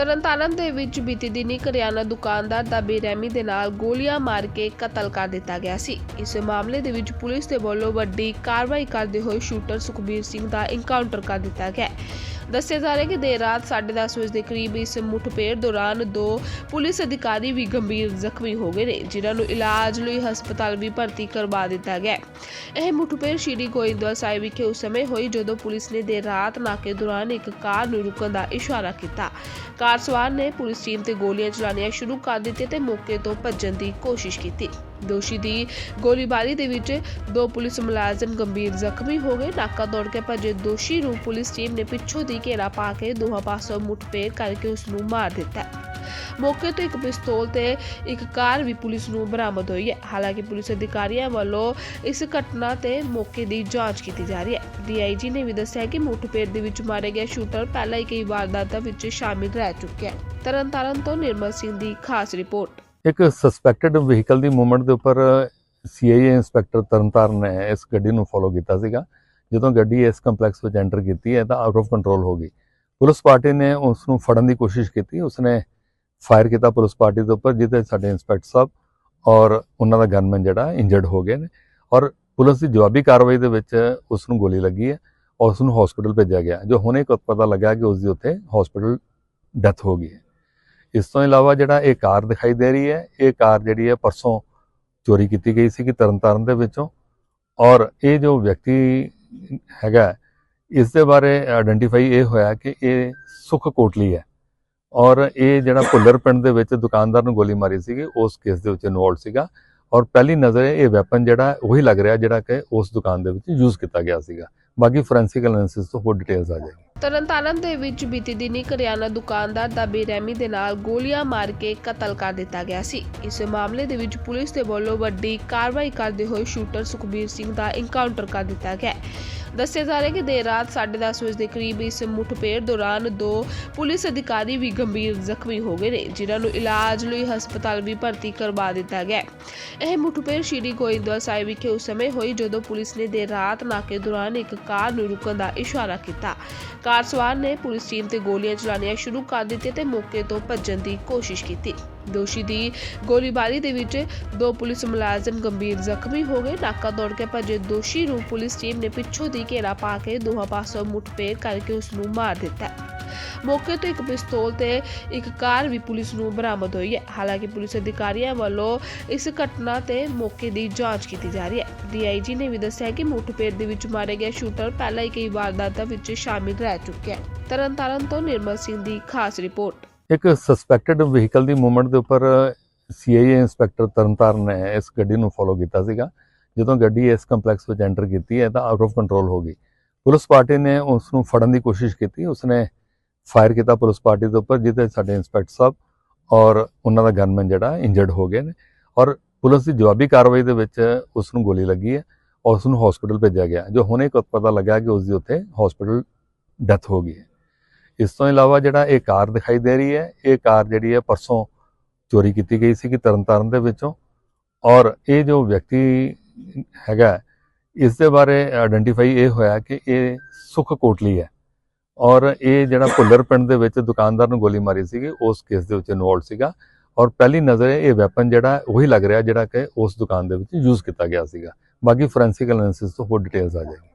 ਤਰਨਤਾਰਨ ਦੇ ਵਿੱਚ ਬੀਤੀ ਦਿਨੀ ਕਰਿਆਨਾ ਦੁਕਾਨਦਾਰ ਦਾ ਬੇਰਹਿਮੀ ਦੇ ਨਾਲ ਗੋਲੀਆਂ ਮਾਰ ਕੇ ਕਤਲ ਕਰ ਦਿੱਤਾ ਗਿਆ ਸੀ। ਇਸ ਮਾਮਲੇ ਦੇ ਵਿੱਚ ਪੁਲਿਸ ਦੇ ਵੱਲੋਂ ਵੱਡੀ ਕਾਰਵਾਈ ਕਰਦੇ ਹੋਏ ਸ਼ੂਟਰ ਸੁਖਬੀਰ ਸਿੰਘ ਦਾ ਇਨਕਾਊਂਟਰ ਕਰ ਦਿੱਤਾ ਗਿਆ। ਦੱਸਿਆ ਜਾ ਰਿਹਾ ਕਿ ਦੇਰ ਰਾਤ 10:30 ਵਜੇ ਦੇ ਕਰੀਬ ਇਸ ਮੁਠਭੇੜ ਦੌਰਾਨ ਦੋ ਪੁਲਿਸ ਅਧਿਕਾਰੀ ਵੀ ਗੰਭੀਰ ਜ਼ਖਮੀ ਹੋ ਗਏ ਨੇ, ਜਿਨ੍ਹਾਂ ਨੂੰ ਇਲਾਜ ਲਈ ਹਸਪਤਾਲ ਵੀ ਭਰਤੀ ਕਰਵਾ ਦਿੱਤਾ ਗਿਆ ਇਹ ਮੁਠਭੇੜ ਸ਼੍ਰੀ ਗੋਇੰਦਵਾਲ ਸਾਹਿਬ ਵਿਖੇ ਉਸ ਸਮੇਂ ਹੋਈ ਜਦੋਂ ਪੁਲਿਸ ਨੇ ਦੇਰ ਰਾਤ ਨਾਕੇ ਦੌਰਾਨ ਇੱਕ ਕਾਰ ਨੂੰ ਰੁਕਣ ਦਾ ਇਸ਼ਾਰਾ ਕੀਤਾ। ਕਾਰ ਸਵਾਰ ਨੇ ਪੁਲਿਸ ਟੀਮ ਤੇ ਗੋਲੀਆਂ ਚਲਾਉਣੀਆਂ ਸ਼ੁਰੂ ਕਰ ਦਿੱਤੀਆਂ ਤੇ ਮੌਕੇ ਤੋਂ ਭੱਜਣ ਦੀ ਕੋਸ਼ਿਸ਼ ਕੀਤੀ। ਦੋਸ਼ੀ ਦੀ ਗੋਲੀਬਾਰੀ ਦੇ ਵਿੱਚ ਦੋ ਪੁਲਿਸ ਮੁਲਾਜ਼ਮ ਗੰਭੀਰ ਜ਼ਖਮੀ ਹੋ ਗਏ। ਨਾਕਾ ਦੌੜ ਕੇ ਭੱਜੇ ਦੋਸ਼ੀ ਨੂੰ ਪੁਲਿਸ ਟੀਮ ਨੇ ਪਿੱਛੋਂ ਦੀ ਘੇਰਾ ਪਾ ਕੇ ਦੋਹਾਂ ਪਾਸੋਂ ਮੁੱਠਭੇੜ ਕਰਕੇ ਉਸ ਨੂੰ ਮਾਰ ਦਿੱਤਾ। ਮੌਕੇ ਤੋਂ ਇੱਕ ਪਿਸਤੌਲ ਤੇ ਇੱਕ ਕਾਰ ਵੀ ਪੁਲਿਸ ਨੂੰ ਬਰਾਮਦ ਹੋਈ ਹੈ। ਹਾਲਾਂਕਿ ਪੁਲਿਸ ਅਧਿਕਾਰੀਆਂ ਵੱਲੋਂ ਇਸ ਘਟਨਾ ਤੇ ਮੌਕੇ ਦੀ ਜਾਂਚ ਕੀਤੀ ਜਾ ਰਹੀ ਹੈ। ਡੀਆਈਜੀ ਨੇ ਵੀ ਦੱਸਿਆ ਕਿ ਮੁੱਠਭੇੜ ਦੇ ਵਿੱਚ ਮਾਰੇ ਗਏ ਸ਼ੂਟਰ ਪਹਿਲਾਂ ਹੀ ਕਈ ਵਾਰਦਾਤਾਂ ਵਿੱਚ ਸ਼ਾਮਿਲ ਰਹਿ ਚੁੱਕਿਆ ਹੈ ਤਰਨਤਾਰਨ ਤੋਂ ਨਿਰਮਲ ਸਿੰਘ ਦੀ ਖਾਸ ਰਿਪੋਰਟ। ਇੱਕ ਸਸਪੈਕਟਡ ਵਹੀਕਲ ਦੀ ਮੂਵਮੈਂਟ ਦੇ ਉੱਪਰ ਸੀਆਈਏ ਇੰਸਪੈਕਟਰ ਤਰਨਤਾਰਨ ਨੇ ਇਸ ਗੱਡੀ ਨੂੰ ਫੋਲੋ ਕੀਤਾ ਸੀਗਾ। ਜਦੋਂ ਗੱਡੀ ਇਸ ਕੰਪਲੈਕਸ ਵਿੱਚ ਐਂਟਰ ਕੀਤੀ ਹੈ ਤਾਂ ਆਊਟ ਆਫ ਕੰਟਰੋਲ ਹੋ ਗਈ। ਪੁਲਿਸ ਪਾਰਟੀ ਨੇ ਉਸ ਨੂੰ ਫੜਨ ਦੀ ਕੋਸ਼ਿਸ਼ ਕੀਤੀ। ਉਸਨੇ ਫਾਇਰ ਕੀਤਾ ਪੁਲਿਸ ਪਾਰਟੀ ਦੇ ਉੱਪਰ, ਜਿਹਦੇ ਸਾਡੇ ਇੰਸਪੈਕਟਰ ਸਾਹਿਬ ਔਰ ਉਹਨਾਂ ਦਾ ਗਨਮੈਨ ਜਿਹੜਾ ਇੰਜਰਡ ਹੋ ਗਏ ਨੇ। ਔਰ ਪੁਲਿਸ ਦੀ ਜਵਾਬੀ ਕਾਰਵਾਈ ਦੇ ਵਿੱਚ ਉਸ ਨੂੰ ਗੋਲੀ ਲੱਗੀ ਹੈ ਔਰ ਉਸ ਨੂੰ ਹਸਪੀਟਲ ਭੇਜਿਆ ਗਿਆ ਜੋ ਹੁਣੇ ਕ- ਪਤਾ ਲੱਗਾ ਕਿ ਉਸ ਦੀ ਉੱਥੇ ਹਸਪੀਟਲ ਡੈਥ ਹੋ ਗਈ ਹੈ। ਇਸ ਤੋਂ ਇਲਾਵਾ ਜਿਹੜਾ ਇਹ ਕਾਰ ਦਿਖਾਈ ਦੇ ਰਹੀ ਹੈ, ਇਹ ਕਾਰ ਜਿਹੜੀ ਹੈ ਪਰਸੋਂ ਚੋਰੀ ਕੀਤੀ ਗਈ ਸੀ ਕਿ ਤਰਨਤਾਰਨ ਦੇ ਵਿੱਚੋਂ। ਔਰ ਇਹ ਜੋ ਵਿਅਕਤੀ ਹੈਗਾ ਇਸ ਦੇ ਬਾਰੇ ਆਇਡੈਂਟੀਫਾਈ ਇਹ ਹੋਇਆ ਕਿ ਇਹ ਸੁਖ ਕੋਟਲੀ ਹੈ। ਔਰ ਇਹ ਜਿਹੜਾ ਭੁੱਲਰ ਪਿੰਡ ਦੇ ਵਿੱਚ ਦੁਕਾਨਦਾਰ ਨੂੰ ਗੋਲੀ ਮਾਰੀ ਸੀਗੀ, ਉਸ ਕੇਸ ਦੇ ਵਿੱਚ ਇਨਵੋਲਡ ਸੀਗਾ। ਔਰ ਪਹਿਲੀ ਨਜ਼ਰੇ ਇਹ ਵੈਪਨ ਜਿਹੜਾ, ਉਹੀ ਲੱਗ ਰਿਹਾ ਜਿਹੜਾ ਕਿ ਉਸ ਦੁਕਾਨ ਦੇ ਵਿੱਚ ਯੂਜ਼ ਕੀਤਾ ਗਿਆ ਸੀਗਾ। ਬਾਕੀ ਫੋਰੈਂਸਿਕ ਐਨਾਲਿਸਿਸ ਤੋਂ ਹੋਰ ਡਿਟੇਲਸ ਆ ਜਾਏਗੀ। ਤਰਨਤਾਰਨ ਦੇ ਵਿੱਚ ਬੀਤੀ ਦਿਨੀ ਕਰਿਆਨਾ ਦੁਕਾਨਦਾਰ ਦਾ ਬੇਰਹਿਮੀ ਦੇ ਨਾਲ ਗੋਲੀਆਂ ਮਾਰ ਕੇ ਕਤਲ ਕਰ ਦਿੱਤਾ ਗਿਆ ਸੀ। ਇਸ ਮਾਮਲੇ ਦੇ ਵਿੱਚ ਪੁਲਿਸ ਦੇ ਵੱਲੋਂ ਵੱਡੀ ਕਾਰਵਾਈ ਕਰਦੇ ਹੋਏ ਸ਼ੂਟਰ ਸੁਖਬੀਰ ਸਿੰਘ ਦਾ ਇਨਕਾਊਂਟਰ ਕਰ ਦਿੱਤਾ ਗਿਆ। ਦੱਸਿਆ ਜਾ ਰਿਹਾ ਹੈ ਕਿ ਦੇਰ ਰਾਤ 10:30 ਵਜੇ ਦੇ ਕਰੀਬ ਇਸ ਮੁੱਠਭੇੜ ਦੌਰਾਨ ਦੋ ਪੁਲਿਸ ਅਧਿਕਾਰੀ ਵੀ ਗੰਭੀਰ ਜ਼ਖਮੀ ਹੋ ਗਏ ਨੇ, ਜਿਨ੍ਹਾਂ ਨੂੰ ਇਲਾਜ ਲਈ ਹਸਪਤਾਲ ਵੀ ਭਰਤੀ ਕਰਵਾ ਦਿੱਤਾ ਗਿਆ ਹੈ। ਇਹ ਮੁਠਭੇੜ ਸ਼੍ਰੀ ਗੋਇੰਦਵਾਲ ਸਾਹਿਬ ਵਿਖੇ ਉਸ ਸਮੇਂ ਹੋਈ ਜਦੋਂ ਪੁਲਿਸ ਨੇ ਦੇਰ ਰਾਤ ਨਾਕੇ ਦੌਰਾਨ ਇੱਕ ਕਾਰ ਨੂੰ ਰੁਕਣ ਦਾ ਇਸ਼ਾਰਾ ਕੀਤਾ ਕਾਰ ਸਵਾਰ ਨੇ ਪੁਲਿਸ ਟੀਮ ਤੇ ਗੋਲੀਆਂ ਚਲਾਉਣੀਆਂ ਸ਼ੁਰੂ ਕਰ ਦਿੱਤੀਆਂ ਤੇ ਮੌਕੇ ਤੋਂ ਭੱਜਣ ਦੀ ਕੋਸ਼ਿਸ਼ ਕੀਤੀ ਦੋਸ਼ੀ ਦੀ ਗੋਲੀਬਾਰੀ ਦੇ ਵਿੱਚ ਦੋ ਪੁਲਿਸ ਮੁਲਾਜ਼ਮ ਗੰਭੀਰ ਜ਼ਖਮੀ ਹੋ ਗਏ। ਨਾਕਾ ਤੋੜ ਕੇ ਭੱਜੇ ਦੋਸ਼ੀ ਨੂੰ ਪੁਲਿਸ ਟੀਮ ਨੇ ਪਿੱਛੋਂ ਦੀ ਘੇਰਾ ਪਾ ਕੇ ਦੋਹਾਂ ਪਾਸੋਂ ਮੁੱਠਭੇੜ ਕਰਕੇ ਉਸ ਨੂੰ ਮਾਰ ਦਿੱਤਾ। ਮੌਕੇ ਤੋਂ ਇੱਕ ਪਿਸਤੌਲ ਤੇ ਇੱਕ ਕਾਰ ਵੀ ਪੁਲਿਸ ਨੂੰ ਬਰਾਮਦ ਹੋਈ ਹੈ। ਹਾਲਾਂਕਿ ਪੁਲਿਸ ਅਧਿਕਾਰੀਆਂ ਵੱਲੋਂ ਇਸ ਘਟਨਾ ਤੇ ਮੌਕੇ ਦੀ ਜਾਂਚ ਕੀਤੀ ਜਾ ਰਹੀ ਹੈ। ਡੀਆਈਜੀ ਨੇ ਵੀ ਦੱਸਿਆ ਕਿ ਮੁੱਠਭੇੜ ਦੇ ਵਿੱਚ ਮਾਰੇ ਗਏ ਸ਼ੂਟਰ ਪਹਿਲਾਂ ਹੀ ਕਈ ਵਾਰਦਾਤਾਂ ਵਿੱਚ ਸ਼ਾਮਿਲ ਰਹਿ ਚੁੱਕਿਆ ਹੈ ਤਰਨਤਾਰਨ ਤੋਂ ਨਿਰਮਲ ਸਿੰਘ ਦੀ ਖਾਸ ਰਿਪੋਰਟ। ਇੱਕ ਸਸਪੈਕਟਡ ਵਹੀਕਲ ਦੀ ਮੂਵਮੈਂਟ ਦੇ ਉੱਪਰ ਸੀਆਈਏ ਇੰਸਪੈਕਟਰ ਤਰਨਤਾਰਨ ਨੇ ਇਸ ਗੱਡੀ ਨੂੰ ਫੋਲੋ ਕੀਤਾ ਸੀਗਾ। ਜਦੋਂ ਗੱਡੀ ਇਸ ਕੰਪਲੈਕਸ ਵਿੱਚ ਐਂਟਰ ਕੀਤੀ ਹੈ ਤਾਂ ਆਊਟ ਆਫ ਕੰਟਰੋਲ ਹੋ ਗਈ। ਪੁਲਿਸ ਪਾਰਟੀ ਨੇ ਉਸ ਨੂੰ ਫੜਨ ਦੀ ਕੋਸ਼ਿਸ਼ ਕੀਤੀ। ਉਸਨੇ ਫਾਇਰ ਕੀਤਾ ਪੁਲਿਸ ਪਾਰਟੀ ਦੇ ਉੱਪਰ, ਜਿਹਦੇ ਸਾਡੇ ਇੰਸਪੈਕਟਰ ਸਾਹਿਬ ਔਰ ਉਹਨਾਂ ਦਾ ਗਨਮੈਨ ਜਿਹੜਾ ਇੰਜਰਡ ਹੋ ਗਏ ਨੇ ਔਰ ਪੁਲਿਸ ਦੀ ਜਵਾਬੀ ਕਾਰਵਾਈ ਦੇ ਵਿੱਚ ਉਸ ਨੂੰ ਗੋਲੀ ਲੱਗੀ ਹੈ ਔਰ ਉਸ ਨੂੰ ਹਸਪੀਟਲ ਭੇਜਿਆ ਗਿਆ। ਜੋ ਹੁਣੇ ਕ- ਪਤਾ ਲੱਗਾ ਕਿ ਉਸ ਦੀ ਉੱਥੇ ਹਸਪੀਟਲ ਡੈਥ ਹੋ ਗਈ ਹੈ। ਇਸ ਤੋਂ ਇਲਾਵਾ ਜਿਹੜਾ ਇਹ ਕਾਰ ਦਿਖਾਈ ਦੇ ਰਹੀ ਹੈ, ਇਹ ਕਾਰ ਜਿਹੜੀ ਹੈ ਪਰਸੋਂ ਚੋਰੀ ਕੀਤੀ ਗਈ ਸੀ ਕਿ ਤਰਨਤਾਰਨ ਦੇ ਵਿੱਚੋਂ ਔਰ ਇਹ ਜੋ ਵਿਅਕਤੀ ਹੈਗਾ ਇਸ ਦੇ ਬਾਰੇ ਆਇਡੈਂਟੀਫਾਈ ਇਹ ਹੋਇਆ ਕਿ ਇਹ ਸੁਖ ਕੋਟਲੀ ਹੈ ਔਰ ਇਹ ਜਿਹੜਾ ਭੁੱਲਰ ਪਿੰਡ ਦੇ ਵਿੱਚ ਦੁਕਾਨਦਾਰ ਨੂੰ ਗੋਲੀ ਮਾਰੀ ਸੀਗੀ, ਉਸ ਕੇਸ ਦੇ ਵਿੱਚ ਇਨਵੋਲਡ ਸੀਗਾ ਔਰ ਪਹਿਲੀ ਨਜ਼ਰ ਇਹ ਵੈਪਨ ਜਿਹੜਾ ਉਹੀ ਲੱਗ ਰਿਹਾ ਜਿਹੜਾ ਕਿ ਉਸ ਦੁਕਾਨ ਦੇ ਵਿੱਚ ਯੂਜ਼ ਕੀਤਾ ਗਿਆ ਸੀਗਾ। ਬਾਕੀ ਫੋਰੈਂਸਿਕ ਐਨਾਲਿਸਿਸ ਤੋਂ ਹੋਰ ਡਿਟੇਲਸ ਆ ਜਾਏਗੀ।